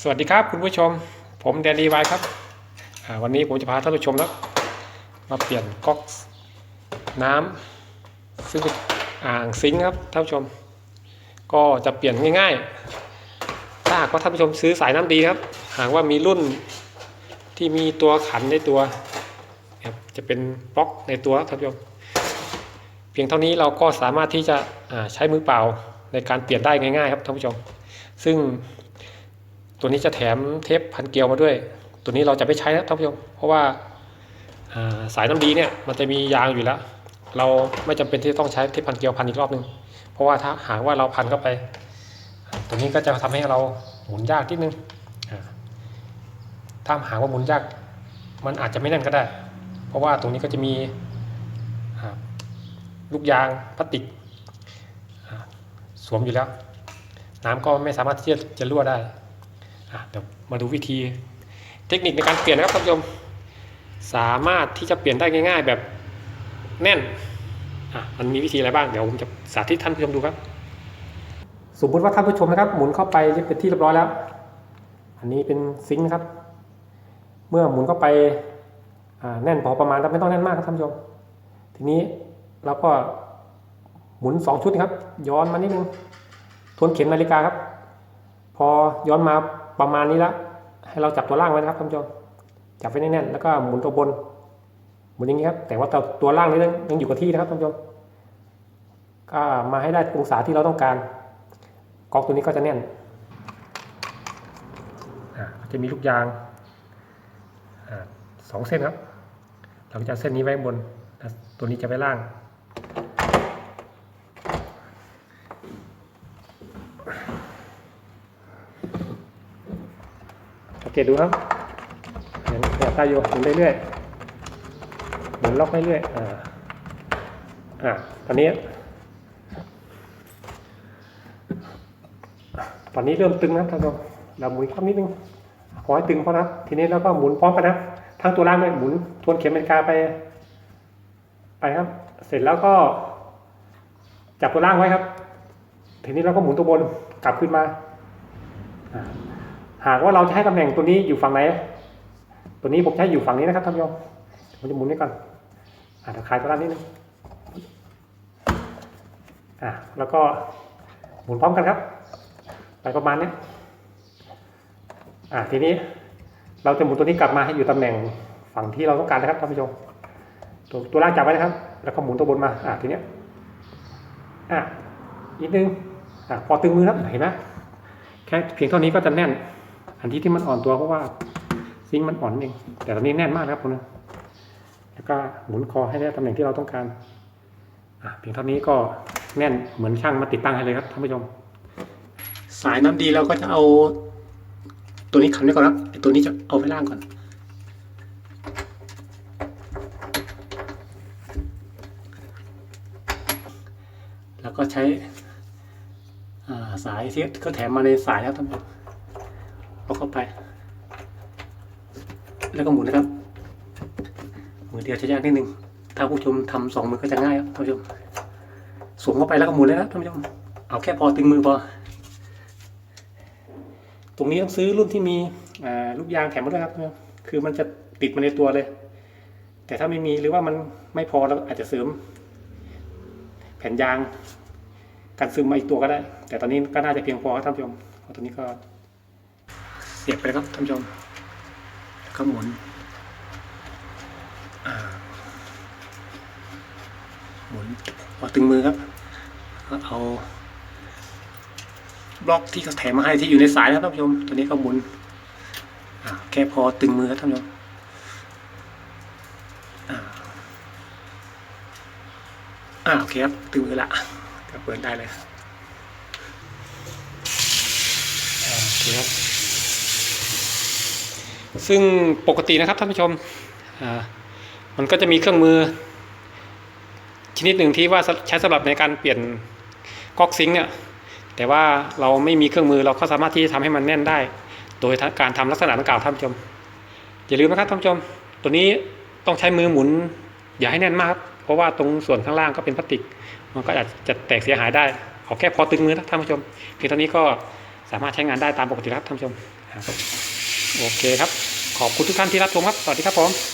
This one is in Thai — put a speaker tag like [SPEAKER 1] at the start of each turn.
[SPEAKER 1] สวัสดีครับคุณผู้ชม ผมแดนดีไวครับวันนี้ผมจะพาท่านผู้ชมครับ มาเปลี่ยนก๊อกน้ำซึ่งอ่างซิงครับท่านผู้ชม ก็จะเปลี่ยนง่ายๆ ถ้าหากว่าท่านผู้ชมซื้อสายน้ำดีครับ หากว่ามีรุ่นที่มีตัวขันในตัวครับจะเป็นบล็อกในตัวครับท่านผู้ชม เพียงเท่านี้เราก็สามารถที่จะใช้มือเปล่าในการเปลี่ยนได้ง่ายๆ ครับท่านผู้ชม ซึ่ง ตัวนี้จะแถมเทปพันเกลียวมาด้วย ตัวนี้เราจะไม่ใช้นะท่านผู้ชมเพราะว่าสายน้ำดีเนี่ยมันจะมียางอยู่แล้ว เราไม่จำเป็นที่ต้องใช้เทปพันเกลียวพันอีกรอบหนึ่งเพราะว่าถ้าหากว่าเราพันเข้าไป ตัวนี้ก็จะทำให้เราหมุนยากนิดนึงถ้าหากว่าหมุนยาก มันอาจจะไม่แน่นก็ได้ เพราะว่าตรงนี้ก็จะมีลูกยางพลาสติกสวมอยู่แล้ว น้ำก็ไม่สามารถที่จะจะรั่วได้ เดี๋ยวมาดูวิธี เทคนิคในการเปลี่ยนนะครับท่านผู้ชมสามารถที่จะเปลี่ยนได้ง่าย ๆ แบบแน่นอะมันมีวิธีอะไรบ้างเดี๋ยวผมจะสาธิตท่านผู้ชมดูครับ สมมติว่าท่านผู้ชมนะครับ หมุนเข้าไปเป็นที่เรียบร้อยแล้ว อันนี้เป็นซิงค์นะครับ เมื่อหมุนเข้าไปแน่นพอประมาณครับไม่ต้องแน่นมากครับท่านผู้ชม ทีนี้เราก็หมุนสองชุดนะครับ ย้อนมานิดนึงทวนเข็มนาฬิกาครับ พอย้อนมา ประมาณนี้แล้วให้เราจับตัวล่างไว้นะครับท่านผู้ชม จับไว้แน่นๆ แล้วก็หมุนตัวบน หมุนอย่างนี้ครับ แต่ว่าตัวตัวล่างนี้ยังอยู่กับที่นะครับท่านผู้ชม ก็มาให้ได้องศาที่เราต้องการก๊อกตัวนี้ก็จะแน่น จะมีลูกยางอสองเส้นครับ เราจะเส้นนี้ไว้บน ตัวนี้จะไว้ล่าง สังเกตดูครับเห็นขยับตาอยู่หมุนเรื่อยๆหมุนล็อกเรื่อยๆอ่าอ่าตอนนี้ ตอนนี้เริ่มตึงนะท่านผู้ชมเราหมุนคว่ำนิดนึงขอให้ตึงพราะนะทีนี้เราก็หมุนพร้อมกันนะทั้งตัวล่างด้วยหมุนทวนเข็มนาฬิกาไป ไปครับ เสร็จแล้วก็จับตัวล่างไว้ครับ ทีนี้เราก็หมุนตัวบนกลับขึ้นมา หากว่าเราจะให้ตำแหน่งตัวนี้อยู่ฝั่งไหน ตัวนี้ผมใช้อยู่ฝั่งนี้นะครับท่านผู้ชมผมจะหมุนนี้ก่อนอ่าคลายตัวด้านนิดนึงอ่าแล้วก็หมุนพร้อมกันครับ ไปประมาณนี้อ่าทีนี้เราจะหมุนตัวนี้กลับมาให้อยู่ตำแหน่งฝั่งที่เราต้องการนะครับท่านผู้ชมตัวตัวล่างจับไว้นะครับ แล้วก็หมุนตัวบนมาอ่าทีเนี้ยอ่านิดนึงอ่าพอตึงมือครับเห็นไหมแค่เพียงเท่านี้ก็จะแน่น อันที่ที่มันอ่อนตัวเพราะว่าซิงค์มันอ่อนเอง แต่ตอนนี้แน่นมากครับคุณนะแล้วก็หมุนคอให้ได้ตำแหน่งที่เราต้องการอะเพียงเท่านี้ก็แน่นเหมือนช่างมาติดตั้งให้เลยครับท่านผู้ชม สายน้ำดีเราก็จะเอา ตัวนี้ขันไว้ก่อนครับตัวนี้จะเอาไว้ล่างก่อน แล้วก็ใช้สายที่ก็แถมมาในสายครับท่านผู้ชม เอาเข้าไป แล้วก็หมุนนะครับมือเดียวจะยากนิดนึงถ้าผู้ชมทำสองมือก็จะง่ายครับท่านผู้ชมสวมเข้าไปแล้วก็หมุนเลยนะท่านผู้ชมเอาแค่พอตึงมือพอตรงนี้ต้องซื้อรุ่นที่มีลูกยางแถมมาด้วยครับท่านผู้ชมคือมันจะติดมาในตัวเลย แต่ถ้าไม่มีหรือว่ามันไม่พอเราอาจจะเสริม แผ่นยางกันซึมมาอีกตัวก็ได้ แต่ตอนนี้ก็น่าจะเพียงพอครับท่านผู้ชมตอนนี้ก็ เสียบไปเลยครับท่านผู้ชมก็หมุนหมุนพอตึงมือครับก็เอาบล็อกที่เขาแถมมาให้ที่อยู่ในสายนะครับท่านผู้ชม ตัวนี้ก็หมุนแค่พอตึงมือครับท่านผู้ชมอ่าโอเคครับตึงมือละก็เปิดได้เลยโอเคครับ ซึ่งปกตินะครับท่านผู้ชมมันก็จะมีเครื่องมือ ชนิดหนึ่งที่ว่าใช้สำหรับในการเปลี่ยนก๊อกซิงเนี่ยแต่ว่าเราไม่มีเครื่องมือเราก็สามารถที่จะทำให้มันแน่นได้ โดยการทำลักษณะดังกล่าวท่านผู้ชม อย่าลืมนะครับท่านผู้ชม ตัวนี้ต้องใช้มือหมุน อย่าให้แน่นมากครับเพราะว่าตรงส่วนข้างล่างก็เป็นพลาสติก มันก็อาจจะแตกเสียหายได้เอาแค่พอตึงมือนะท่านผู้ชมเพียงเท่านี้ก็สามารถใช้งานได้ตามปกติครับท่านผู้ชมโอเคครับ ขอบคุณทุกท่านที่รับชมครับ สวัสดีครับผม